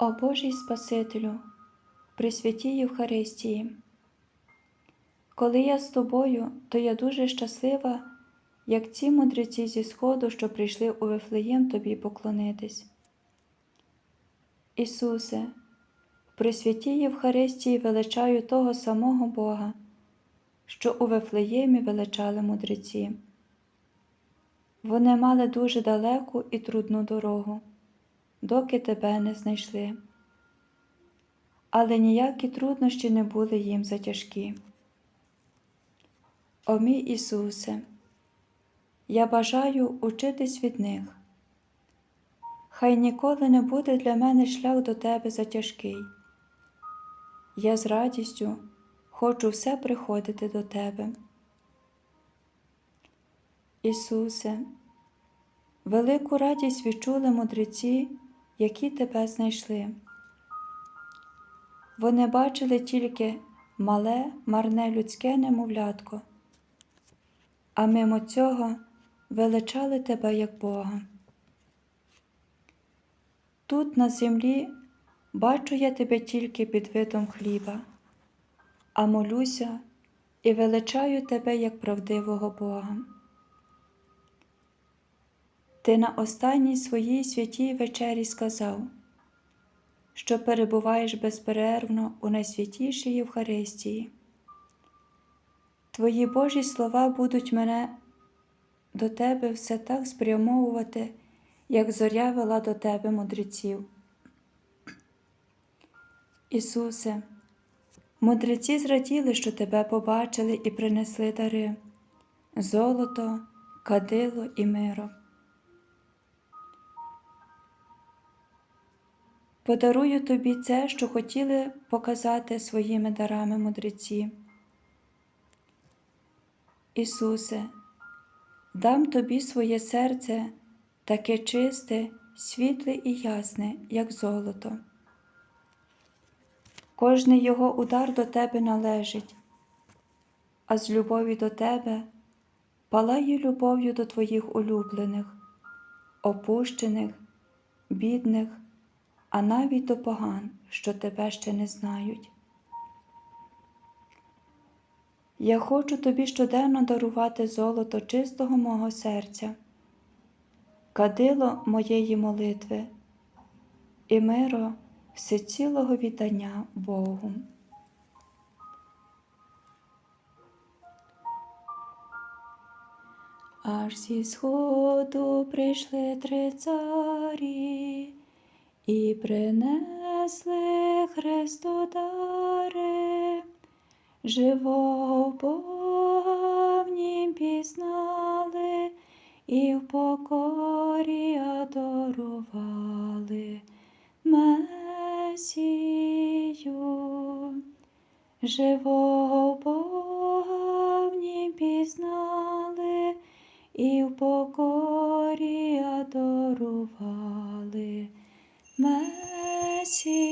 О Божий Спасителю, при святій Євхаристії, коли я з тобою, то я дуже щаслива, як ці мудреці зі Сходу, що прийшли у Вифлеєм тобі поклонитись. Ісусе, при святій Євхаристії величаю того самого Бога, що у Вифлеємі величали мудреці. Вони мали дуже далеку і трудну дорогу, доки тебе не знайшли. Але ніякі труднощі не були їм затяжкі. О мій Ісусе, я бажаю учитись від них. Хай ніколи не буде для мене шлях до Тебе затяжкий. Я з радістю хочу все приходити до Тебе. Ісусе, велику радість відчули мудреці, які Тебе знайшли. Вони бачили тільки мале, марне людське немовлятко, а мимо цього величали Тебе як Бога. Тут на землі бачу я тебе тільки під видом хліба, а молюся і величаю тебе як правдивого Бога. Ти на останній своїй святій вечері сказав, що перебуваєш безперервно у найсвятішій Євхаристії. Твої Божі слова будуть мене до тебе все так спрямовувати, як зоря вела до тебе мудреців. Ісусе, мудреці зраділи, що Тебе побачили і принесли дари золото, кадило і миро. Подарую тобі це, що хотіли показати своїми дарами мудреці. Ісусе, дам тобі своє серце таке чисте, світле і ясне, як золото. Кожний його удар до тебе належить, а з любові до тебе палає любов'ю до твоїх улюблених, опущених, бідних, а навіть до поган, що тебе ще не знають. Я хочу тобі щоденно дарувати золото чистого мого серця, кадило моєї молитви і миро всецілого віддання Богу. Аж зі сходу прийшли три царі і принесли Христу дари, живого Бога в нім пізнали і в покорі адорували. Месію, живого Бога в нім пізнали і в покорі адорували. মাঝে